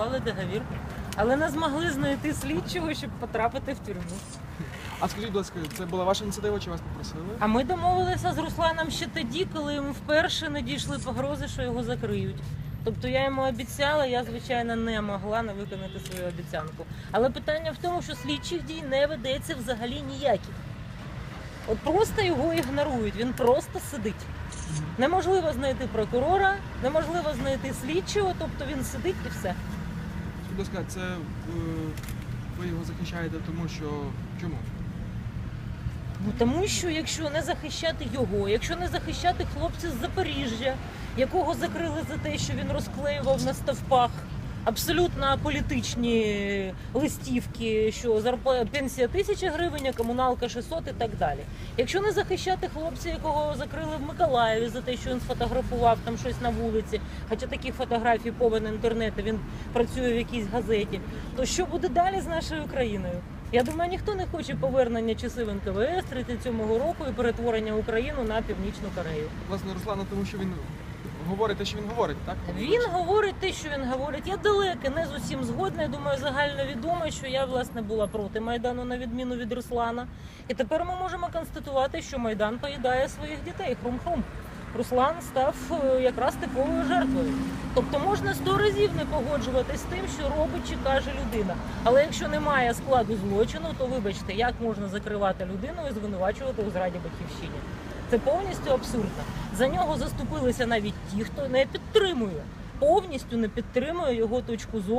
уклали договір, але не змогли знайти слідчого, щоб потрапити в тюрму. А скажіть, будь ласка, це була ваша ініціатива чи вас попросили? А ми домовилися з Русланом ще тоді, коли йому вперше надійшли погрози, що його закриють. Тобто я йому обіцяла, я звичайно не могла не виконати свою обіцянку. Але питання в тому, що слідчих дій не ведеться взагалі ніяких. От просто його ігнорують, він просто сидить. Неможливо знайти прокурора, неможливо знайти слідчого, тобто він сидить і все. Скажіть, сказати, це е, ви його захищаєте, тому що чому? Ну, тому що якщо не захищати його, якщо не захищати хлопця з Запоріжжя, якого закрили за те, що він розклеював на стовпах абсолютно політичні листівки, що зарп... пенсія тисяча гривень, а комуналка 600 і так далі. Якщо не захищати хлопця, якого закрили в Миколаєві за те, що він сфотографував там щось на вулиці, хоча таких фотографій повен інтернет, він працює в якійсь газеті, то що буде далі з нашою країною? Я думаю, ніхто не хоче повернення часів НКВС 37-го року і перетворення України на Північну Корею. Власне, Руслана, тому що він говорить те, що він говорить, так? Він говорить те, що він говорить. Я далеко не з усім згодна. Я думаю, загально відомо, що я власне була проти майдану на відміну від Руслана. І тепер ми можемо констатувати, що майдан поїдає своїх дітей. Хрум-хрум. Руслан став е, якраз типовою жертвою. Тобто можна сто разів не погоджуватись з тим, що робить чи каже людина. Але якщо немає складу злочину, то вибачте, як можна закривати людину і звинувачувати у зраді батьківщині? Це повністю абсурдно. За нього заступилися навіть ті, хто не підтримує, повністю не підтримує його точку зору.